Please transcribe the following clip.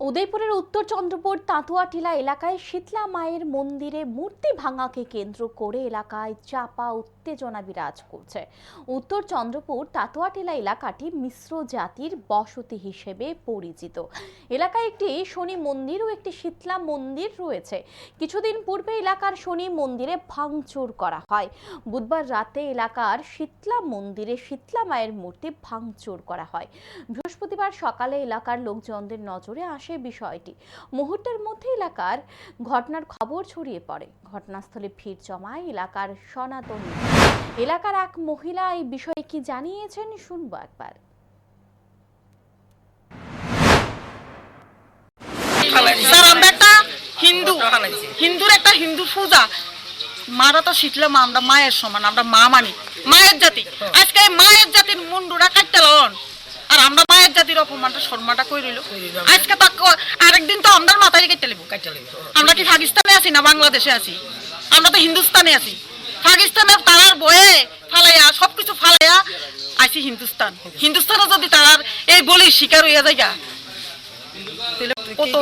উদয়পুরের উত্তর চন্দ্রপুর তাঁতুয়া টিলা এলাকায় শীতলা মায়ের মন্দিরে মূর্তি ভাঙাকে কেন্দ্র করে এলাকায় চাপা উত্তেজনা বিরাজ করছে। উত্তর চন্দ্রপুর তাঁতুয়া টিলা এলাকাটি মিশ্র জাতির বসতি হিসেবে পরিচিত। এলাকায় একটি শনি মন্দির ও একটি শীতলা মন্দির রয়েছে। কিছুদিন পূর্বে এলাকার শনি মন্দিরে ভাঙচুর করা হয়। বুধবার রাতে এলাকার শীতলা মন্দিরে শীতলা মায়ের মূর্তি ভাঙচুর করা হয়। বৃহস্পতিবার সকালে এলাকার লোকজনদের নজরে আসে বিষয়টি। মুহূর্তের মধ্যে এলাকার ঘটনার খবর ছড়িয়ে পড়ে। ঘটনাস্থলে ভিড় জমায় এলাকার সনাতনী। এলাকার এক মহিলা এই বিষয়ে কি জানিয়েছেন শুনব একবার। আমরা একটা হিন্দু। হিন্দুর একটা হিন্দু পূজা। মারা তো শিখলাম আমরা মায়ের সমান, আমরা মা মানি। মায়ের জাতি। আজকে মায়ের জাতির মুন্ডুরা কাটতে লন আর আমরা মায়ের জাতির অপমানটা সম্মানটা কই রইল আজকে আরেকদিন তো আমরা মাথায় কেটে নেব আমরা কি পাকিস্তানে আছি না বাংলাদেশে আছি? আমরা তো হিন্দুস্তানে আছি। পাকিস্তানের তারার বয়ে ফালাইয়া সবকিছু ফালাইয়া আছি হিন্দুস্তান। হিন্দুস্তানে যদি তারার এই বলি শিকার হইয়া যায় কত